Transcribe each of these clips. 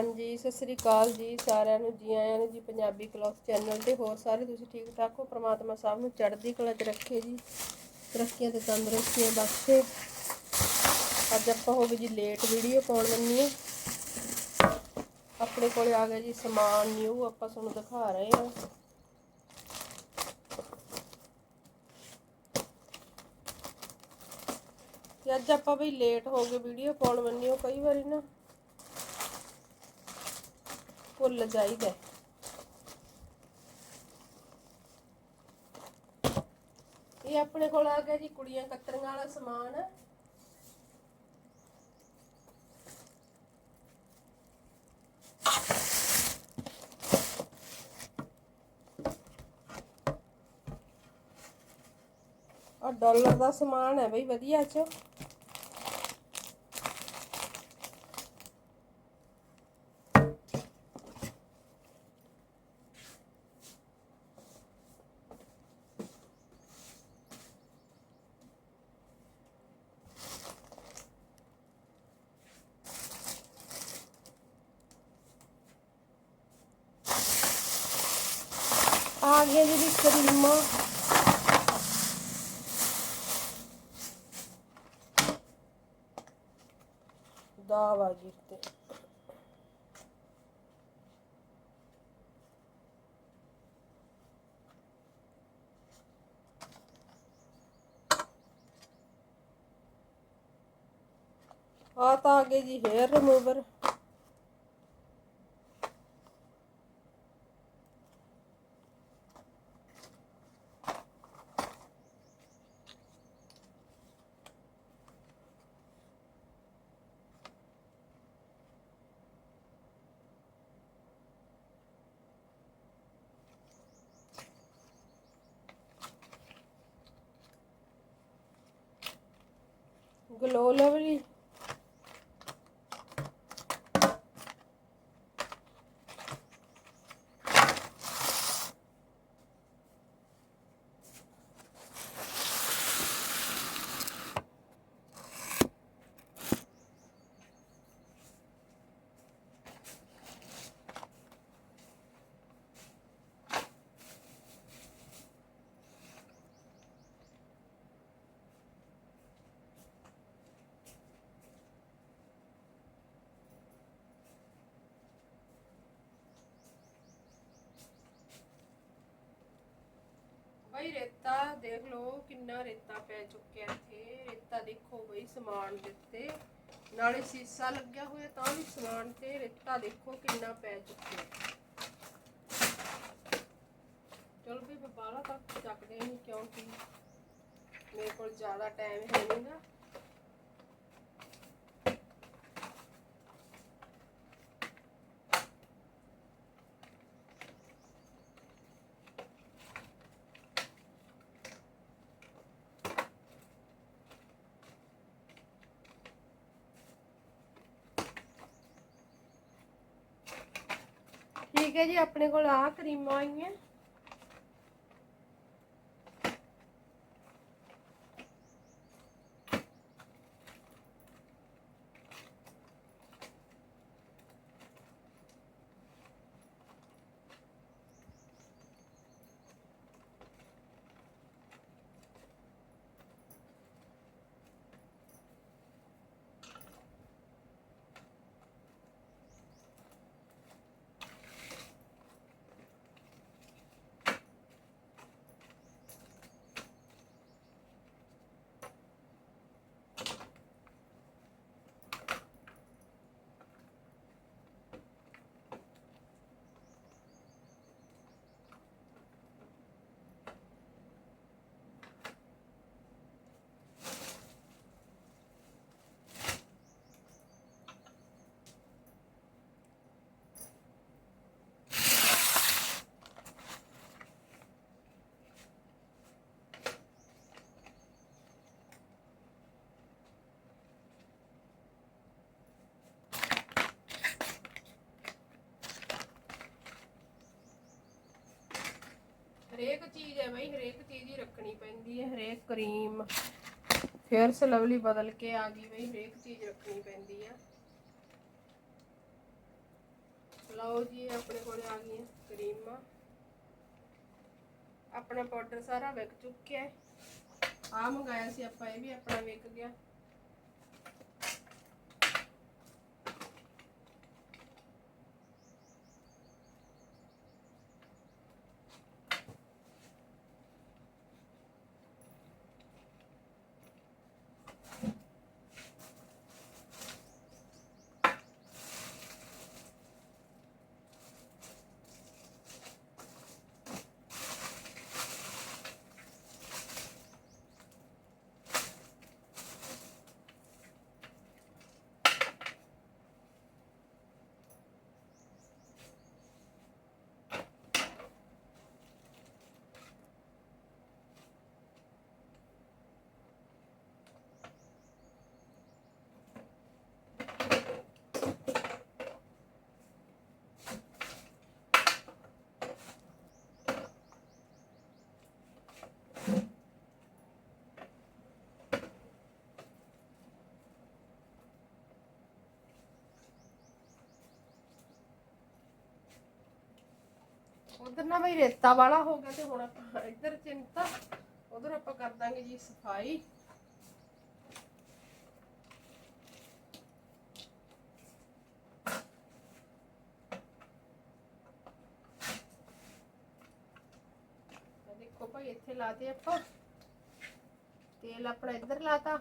ਹਾਂਜੀ, ਸਤਿ ਸ੍ਰੀ ਅਕਾਲ ਜੀ ਸਾਰਿਆਂ ਨੂੰ, ਜੀ ਆਇਆਂ ਨੂੰ, ਜੀ ਪੰਜਾਬੀ ਕਲੌਕ ਚੈਨਲ ਤੇ ਹੋਰ ਸਾਰੇ ਤੁਸੀਂ ਠੀਕ ਠਾਕ ਹੋ? ਪ੍ਰਮਾਤਮਾ ਸਭ ਨੂੰ ਚੜ੍ਹਦੀ ਕਲਾ 'ਚ ਰੱਖੇ ਜੀ। ਤਰੱਕੀਆਂ ਤੇ ਤੰਦਰੁਸਤੀਆਂ ਬਖਸ਼ੇ। ਅੱਜ ਆਪਾਂ ਹੋ ਗਏ ਜੀ ਲੇਟ ਵੀਡੀਓ ਪਾਉਣ ਲੱਗੀ ਹੈ। ਆਪਣੇ ਕੋਲੇ ਆ ਗਿਆ ਜੀ ਸਮਾਨ ਨਿਊ ਆਪਾਂ ਤੁਹਾਨੂੰ ਦਿਖਾ ਰਹੇ ਹਾਂ। ਤੇ ਅੱਜ ਆਪਾਂ ਵੀ ਲੇਟ ਹੋ ਗਏ ਵੀਡੀਓ ਪਾਉਣ ਮੰਨੀ ਹੋ, ਕਈ ਵਾਰੀ ਨਾ ਭੁੱਲ ਜਾਈਦਾ ਇਹ ਆਪਣੇ ਕੋਲ ਆ ਗਿਆ ਜੀ, ਕੁੜੀਆਂ ਕਤਰੀਆਂ ਵਾਲਾ ਸਮਾਨ। ਆ ਡਾਲਰ ਦਾ ਸਮਾਨ ਹੈ ਬਈ, ਵਧੀਆ ਚ ਆ ਗਿਆ ਜੀ ਵੀ ਕਰੀਮਾਂ ਦਾਵਾ ਜੀ ਤੇ ਆ ਤਾਂ ਗਲੋ ਲਵਲੀ। ਬਈ ਰੇਤਾ ਦੇਖ ਲਓ ਕਿੰਨਾ ਰੇਤਾ ਪੈ ਚੁੱਕਿਆ ਇੱਥੇ। ਰੇਤਾ ਦੇਖੋ ਬਈ ਸਮਾਨ ਦੇ ਨਾਲੇ ਸੀਸਾ ਲੱਗਿਆ ਹੋਇਆ ਤਾਂ ਵੀ ਸਮਾਨ ਤੇ। ਰੇਤਾ ਦੇਖੋ ਕਿੰਨਾ ਪੈ ਚੁੱਕਿਆ। ਚਲ ਵੀ ਬਾਲਾ ਤੱਕ ਚੱਕਦੇ ਨਹੀਂ ਕਿਉਂਕਿ ਮੇਰੇ ਕੋਲ ਜ਼ਿਆਦਾ ਟਾਈਮ ਹੈ ਨਹੀਂ ਠੀਕ ਹੈ ਜੀ ਆਪਣੇ ਕੋਲ ਆਹ ਕਰੀਮਾਂ ਆਈਆਂ। ਹਰੇਕ ਚੀਜ਼ ਹੈ ਬਈ ਹਰੇਕ ਚੀਜ਼ ਹੀ ਰੱਖਣੀ ਪੈਂਦੀ ਹੈ, ਹਰੇਕ ਕਰੀਮ ਫੇਅਰਸ ਲਵਲੀ ਬਦਲ ਕੇ ਆ ਗਈ ਬਈ, ਹਰੇਕ ਚੀਜ਼ ਰੱਖਣੀ ਪੈਂਦੀ ਆ। ਲਓ ਜੀ, ਆਪਣੇ ਕੋਲੇ ਆ ਗਈਆਂ ਕਰੀਮਾਂ। ਆਪਣਾ ਪਾਊਡਰ ਸਾਰਾ ਵਿਕ ਚੁੱਕਿਆ ਹੈ। ਆ ਮੰਗਾਇਆ ਸੀ ਆਪਾਂ, ਇਹ ਵੀ ਆਪਣਾ ਵਿਕ ਗਿਆ। ਉਧਰ ਨਾ ਬਈ ਰੇਤਾ ਵਾਲਾ ਹੋ ਗਿਆ ਤੇ ਹੁਣ ਆਪਾਂ ਇੱਧਰ ਚਿੰਤਾ, ਉਧਰ ਆਪਾਂ ਕਰ ਦਾਂਗੇ ਜੀ ਸਫ਼ਾਈ। ਆਹ ਦੇਖੋ ਭਾਈ ਇੱਥੇ ਲਾਤੇ ਆਪਾਂ। ਤੇਲ ਆਪਣਾ ਇੱਧਰ ਲਾਤਾ।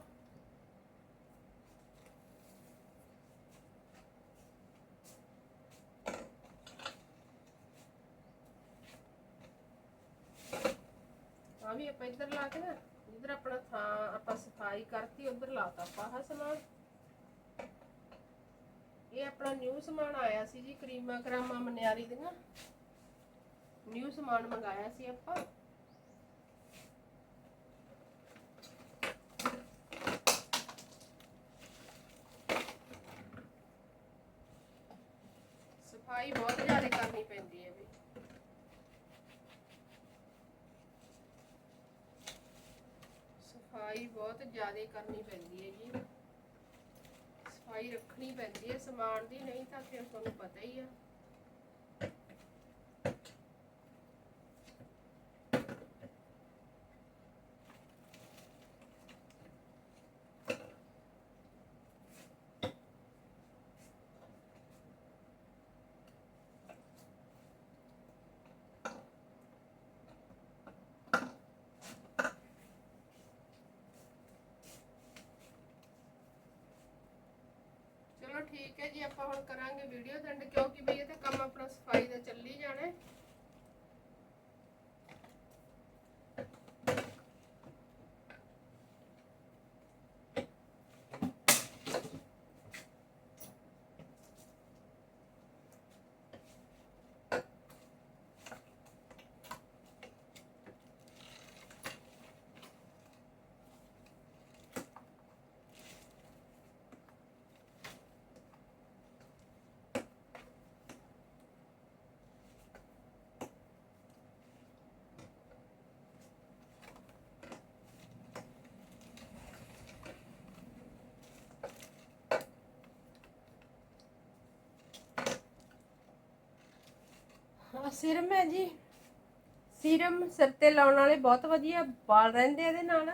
ਆਪਾਂ ਇੱਧਰ ਲਾ ਕੇ ਨਾ ਜਿੱਧਰ ਆਪਣਾ ਥਾਂ, ਆਪਾਂ ਸਫ਼ਾਈ ਕਰਤੀ, ਉਧਰ ਲਾਤਾ ਆਪਾਂ ਆਹ ਸਮਾਨ। ਇਹ ਆਪਣਾ ਨਿਊ ਸਮਾਨ ਆਇਆ ਸੀ ਜੀ, ਕਰੀਮਾ ਕਰਾਮਾ ਮਨਿਆਰੀ ਦੀਆਂ। ਨਿਊ ਸਮਾਨ ਮੰਗਾਇਆ ਸੀ ਆਪਾਂ ਸਫ਼ਾਈ ਬਹੁਤ ਜ਼ਿਆਦਾ ਕਰਨੀ ਪੈਂਦੀ ਹੈ ਵੀ ਸਫ਼ਾਈ ਬਹੁਤ ਜ਼ਿਆਦਾ ਕਰਨੀ ਪੈਂਦੀ ਹੈ ਜੀ। ਸਫ਼ਾਈ ਰੱਖਣੀ ਪੈਂਦੀ ਹੈ, ਸਮਾਨ ਦੀ, ਨਹੀਂ ਤਾਂ ਫਿਰ ਤੁਹਾਨੂੰ ਪਤਾ ਹੀ ਆ। ਚਲੋ ਠੀਕ ਹੈ ਜੀ ਆਪਾਂ ਹੁਣ ਕਰਾਂਗੇ ਵੀਡੀਓ ਦਾ ਕਿਉਂਕਿ ਵੀ ਇਹ ਤਾਂ ਕੰਮ ਆਪਣਾ ਸਫ਼ਾਈ ਦਾ ਚੱਲੀ ਜਾਣਾ ਹੈ ਆਹ ਸਿਰਮ ਹੈ ਜੀ। ਸਿਰਮ ਸਿਰ ਤੇ ਲਾਉਣ ਵਾਲੇ ਬਹੁਤ ਵਧੀਆ ਵਾਲ ਰਹਿੰਦੇ ਇਹਦੇ ਨਾਲ।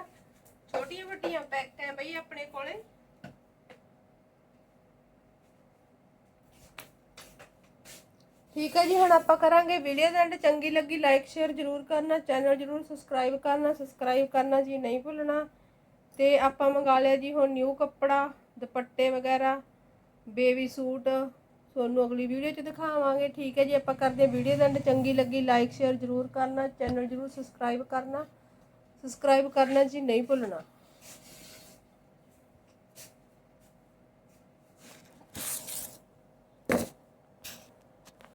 ਛੋਟੀਆਂ ਵੱਡੀਆਂ ਪੈਕ ਬਈ ਆਪਣੇ ਕੋਲੇ। ਠੀਕ ਹੈ ਜੀ, ਹੁਣ ਆਪਾਂ ਕਰਾਂਗੇ ਵੀਡੀਓ ਦੇ ਐਂਡ ਚੰਗੀ ਲੱਗੀ ਲਾਈਕ ਸ਼ੇਅਰ ਜਰੂਰ ਕਰਨਾ। ਚੈਨਲ ਜਰੂਰ ਸਬਸਕ੍ਰਾਈਬ ਕਰਨਾ। ਸਬਸਕ੍ਰਾਈਬ ਕਰਨਾ ਜੀ ਨਹੀਂ ਭੁੱਲਣਾ। ਤੇ ਆਪਾਂ ਮੰਗਾ ਲਿਆ ਜੀ ਹੁਣ ਨਿਊ ਕੱਪੜਾ, ਦੁਪੱਟੇ ਵਗੈਰਾ ਬੇਬੀ ਸੂਟ ਤੁਹਾਨੂੰ ਅਗਲੀ ਵੀਡੀਓ 'ਚ ਦਿਖਾਵਾਂਗੇ, ਠੀਕ ਹੈ ਜੀ? ਆਪਾਂ ਕਰਦੇ ਹਾਂ ਵੀਡੀਓ ਦੇ ਚੰਗੀ ਲੱਗੀ ਲਾਈਕ ਸ਼ੇਅਰ ਜਰੂਰ ਕਰਨਾ ਚੈਨਲ ਜਰੂਰ ਸਬਸਕ੍ਰਾਈਬ ਕਰਨਾ। ਸਬਸਕ੍ਰਾਈਬ ਕਰਨਾ ਜੀ, ਨਹੀਂ ਭੁੱਲਣਾ।